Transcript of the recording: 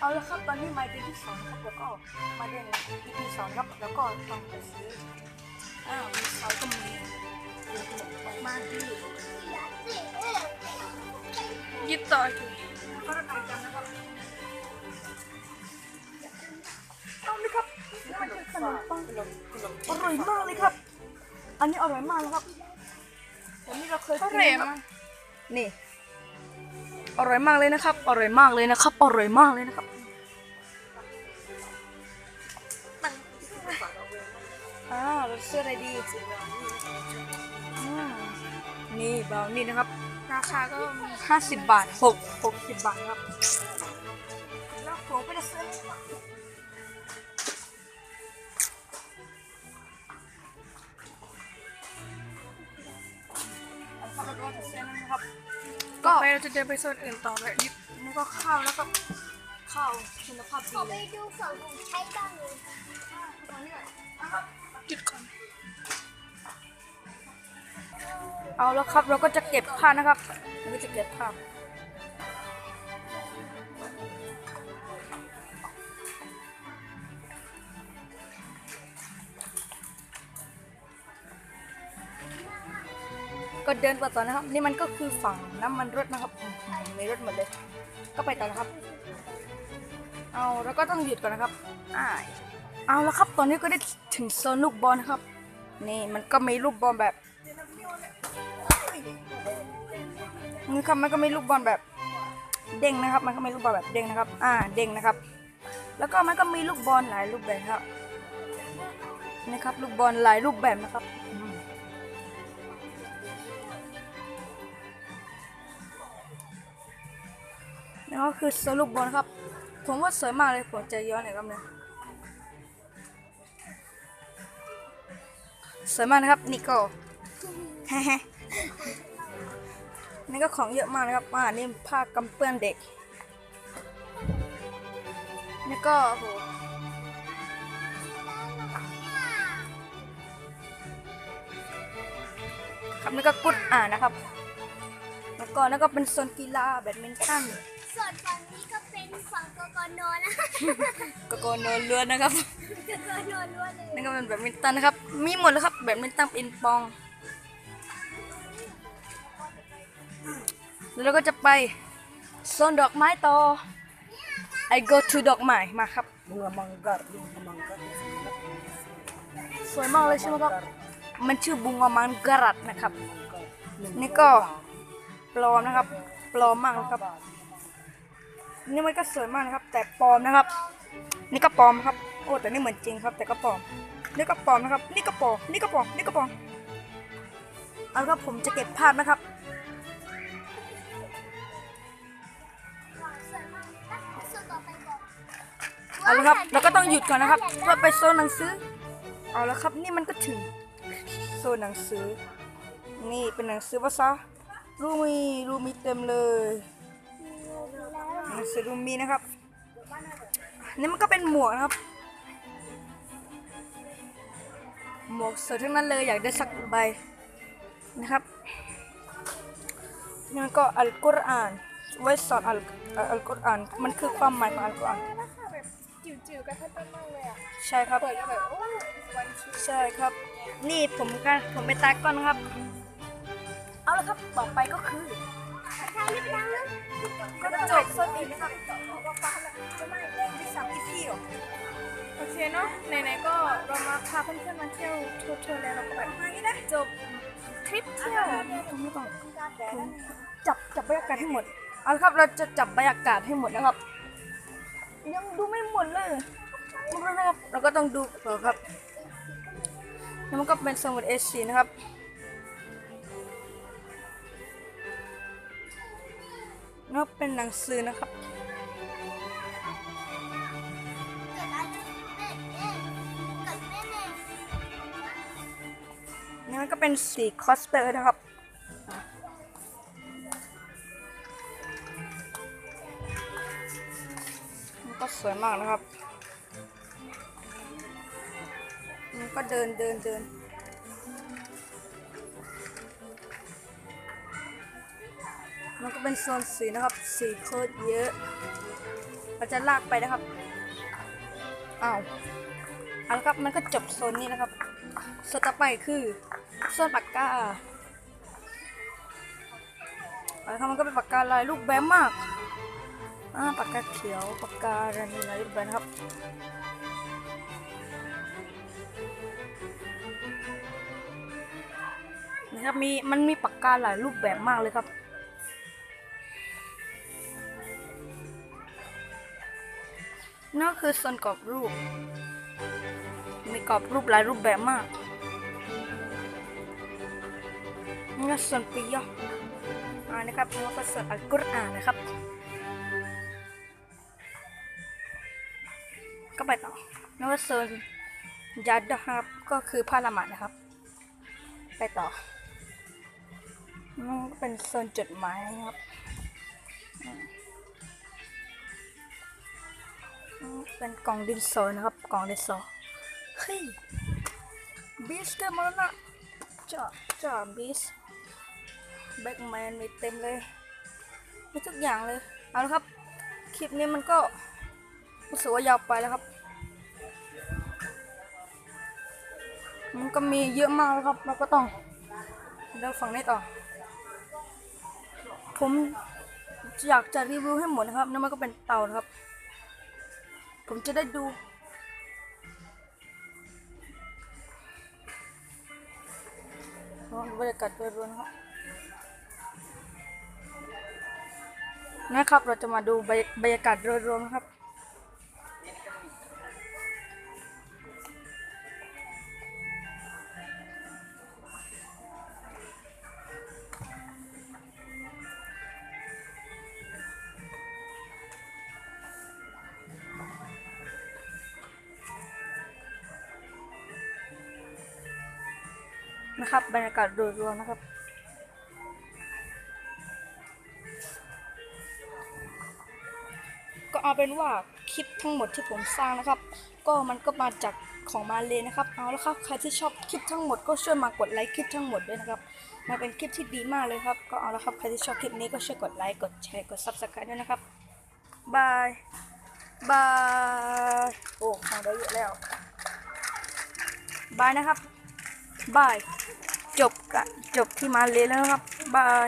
เอาละครับตอนนี้มาเป็นที่สองครับแล้วก็มาเดินอีพีสองครับแล้วก็ต้องไปซื้ออ้าวมีเขาก็มีมาดียึดต่อถูกก็ระบายกันนะครับเอาเลยครับนี่มันคือขนมปังอร่อยมากเลยครับ อันนี้อร่อยมากครับวันนี้เราเคยกินมนี่ อร่อยมากเลยนะครับ อร่อยมากเลยนะครับ อร่อยมากเลยนะครับอ่าเราซื้ออะไรดีนี่บราวนี่นะครับ ราคาก็ห้าสิบบาทหกหกสิบบาทครับแล้วผมไปซื้อแล้วก็เราจะซื้อนะครับ ต่อไปเราจะเดินไปโซนอื่นต่อเลยยึดนี่ก็ข้าวแล้วก็ข้าวคุณภาพดีขอเลไปยดูฝั่งของใช้บ้างเลยยึดก่อนเอาแล้วครับเราก็จะเก็บผ้านะครับเราก็จะเก็บผ้า ก็เดินไปต่อนะครับ นี่มันก็คือฝั่งน้ำมันรถนะครับอืมมีรถหมดเลย ก็ไปต่อนะครับ เอาแล้วก็ต้องหยุดก่อนนะครับอ่าเอาแล้วครับตอนนี้ก็ได้ถึงโซนลูกบอลนะครับ นี่มันก็มีลูกบอลแบบนี่ครับมันก็มีลูกบอลแบบเด้งนะครับ มันก็มีลูกบอลแบบเด้งนะครับ อ่าเด้งนะครับ แล้วก็มันก็มีลูกบอลหลายรูปแบบครับนี่ครับ ลูกบอลหลายรูปแบบนะครับ แล้วก็คือโซนลูกบอลครับ ผมว่าสวยมากเลยผมจะย้อนหน่อยครับเนี่ยสวยมากนะครับนี่ก็นี่ก็ของเยอะมากนะครับอ่านี่ผ้ากำเปื้อนเด็กนี่ก็โหครับนี่ก็กุดอ่านนะครับ แล้วก็นั่นก็เป็นโซนกีฬาแบดมินตัน ส่วนฝั่งนี้ก็เป็นฝั่งกกนนะกโกโนเรือนะครับกกนล้วนเลยนี่ก็เป็นแบดมินตันนะครับ มีหมดแล้วครับแบดมินตันปิงปอง แล้วเราก็จะไปโซนดอกไม้ต่อ I go to ดอกไม้มาครับ bunga manggar bunga manggar สวยมากเลยใช่ไหมครับ มันชื่อบุงอมังกรัดนะครับ นี่ก็ปลอมนะครับ ปลอมมากนะครับ นี่มันก็สวยมากนะครับ แต่ปลอมนะครับ นี่ก็ปลอมครับ โอ้แต่นี่เหมือนจริงครับ แต่ก็ปลอม นี่ก็ปลอมนะครับ นี่ก็ปลอม นี่ก็ปลอม นี่ก็ปลอม เอาละครับผมจะเก็บภาพนะครับ เอาละครับเราก็ต้องหยุดก่อนนะครับ เพื่อไปโซนหนังสือ เอาละครับ นี่มันก็ถึงโซนหนังสือ นี่เป็นหนังสือภาษารูมีรูมีเต็มเลย หนังสือรูมีนะครับนี่มันก็เป็นหมวกนะครับ หมวกสวยทั้งนั้นเลยอยากได้สักใบนะครับนี่มันก็อัลกุรอานไว้สอนอัลอัลกุรอานมันคือความหมายของอัลกุรอานราคาแบบจิ๋วๆกระทัดรัดมากเลยอะใช่ครับเปิดก็แบบโอ้วันชูใช่ครับ นี่ผมกันผมเป็นตากล้องนะครับ เอาละครับต่อไปก็คือ ก็จบสตินะครับจะไม่ได้ที่สามที่พี่หรอโอเคเนาะไหนๆก็เรามาพาเพื่อนๆมาเที่ยวทัวร์ๆแล้วเราก็แบบมานี่นะจบทริปเที่ยวผมไม่ต้องผมจับจับบรรยากาศให้หมดเอาละครับเราจะจับบรรยากาศให้หมดนะครับ ยังดูไม่หมดเลยนะครับเราก็ต้องดูต่อครับแล้วมันก็เป็นสมุด A4 นะครับ แล้วเป็นหนังสือนะครับ นี่ก็เป็นสีคอสเปอร์นะครับมันก็สวยมากนะครับ มันก็เดินเดินเดิน มันก็เป็นโซนสีนะครับ สีโคตรเยอะเราจะลากไปนะครับอ้าวเอาละครับมันก็จบโซนนี้นะครับโซนต่อไปคือโซนปากกาอะครับมันก็เป็นปากกาลายรูปแบบมากอ่าปากกาเขียวปากการันลายรูปแบบนะครับนะครับมีมันมีปากกาหลายรูปแบบมากเลยครับ นั่นคือส่วนกรอบรูป มีกรอบรูปหลายรูปแบบมากนี่ส่วนปียออ่านะครับแล้วก็ส่วนอัลกุรอานนะครับ ก็ไปต่อแล้วก็ส่วนยัดนะครับ ก็คือผ้าละหมาดนะครับ ไปต่อนั่เป็นโซนจดหมายนะครับ เป็นกล่องดินสอนะครับ กล่องดินสอเฮ้ยบีสเต็มาแล้วนะจ้าจ้าบีสแบ็กแมนมีเต็มเลยมีทุกอย่างเลย เอาละครับ คลิปนี้มันก็รู้สึกว่ายาวไปแล้วครับ มันก็มีเยอะมากแล้วครับเราก็ต้องเดินฝั่งนี้ต่อ ผมอยากจะรีวิวให้หมดนะครับนั่นมันก็เป็นเตานะครับ ผมจะได้ดู บรรยากาศโดยรวมนครับนะครับ เราจะมาดูบรรบรรยากาศโดยรวมครับ นะครับ บรรยากาศโดยรวมนะครับ ก็เอาเป็นว่าคลิปทั้งหมดที่ผมสร้างนะครับ ก็มันก็มาจากของมาเลยนะครับ เอาแล้วครับ ใครที่ชอบคลิปทั้งหมดก็ช่วยมากดไลค์คลิปทั้งหมดด้วยนะครับ มันเป็นคลิปที่ดีมากเลยครับ ก็เอาแล้วครับ ใครที่ชอบคลิปนี้ก็ช่วยกดไลค์ กดแชร์ กด subscribe ด้วยนะครับ บาย บาย โอ้ของได้เยอะแล้ว บายนะครับ บาย จบกันจบที่มาเลยแล้วครับบาย